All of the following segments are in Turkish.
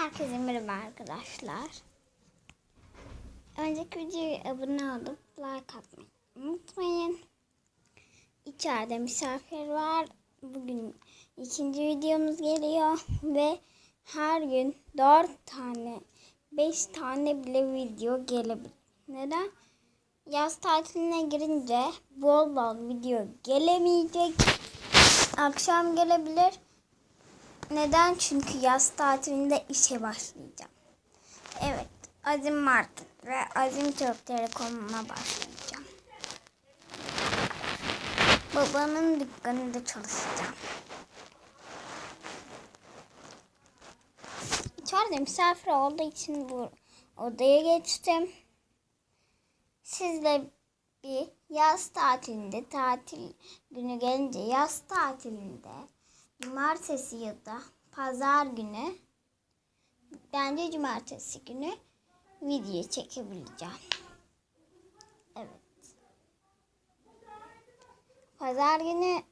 Herkese merhaba arkadaşlar. Önceki videoya abone olup like atmayı unutmayın. İçeride misafir var. Bugün ikinci videomuz geliyor ve her gün 4 tane 5 tane bile video gelebilir. Neden? Yaz tatiline girince bol bol video gelemeyecek. Akşam gelebilir. Neden? Çünkü yaz tatilinde işe başlayacağım. Evet, Azim Market ve Azim Türk Telekom'a başlayacağım. Babamın dükkanında çalışacağım. İçeride misafir olduğu için bu odaya geçtim. Sizle bir yaz tatilinde, tatil günü gelince yaz tatilinde cumartesi ya da pazar günü bence cumartesi günü video çekebileceğim. Evet. Pazar günü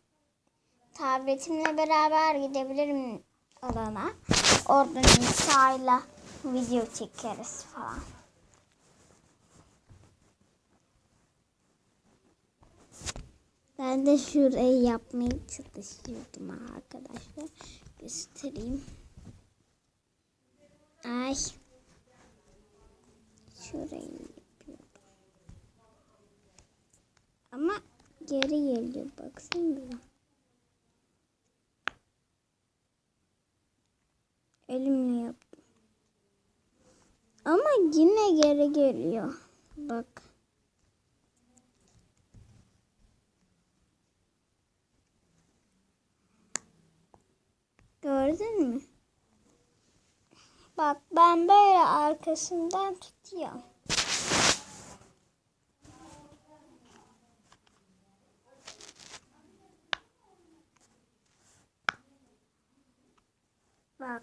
tabletimle beraber gidebilirim alana. Oradan İsa'yla video çekeriz falan. Ben de şurayı yapmaya çalışıyordum arkadaşlar. Göstereyim. Ay. Şurayı yapıyordum. Ama geri geliyor baksanıza. Elimle yaptım. Ama yine geri geliyor. Bak. Gördün mü? Bak ben böyle arkasından tutuyorum. Bak.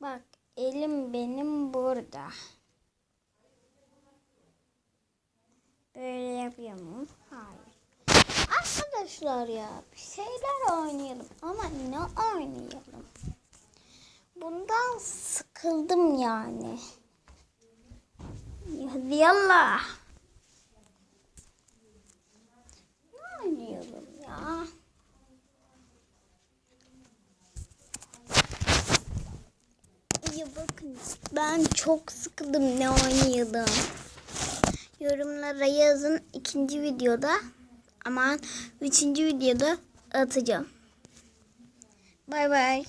Bak elim benim burada. Böyle yapıyor mu? Hayır. Arkadaşlar ya bir şeyler oynayalım ama ne oynayalım? Bundan sıkıldım yani. Hadi yallah. Ne oynayalım ya? İyi bakın ben çok sıkıldım ne oynayalım. Yorumlara yazın ikinci videoda aman üçüncü videoda atacağım. Bay bay.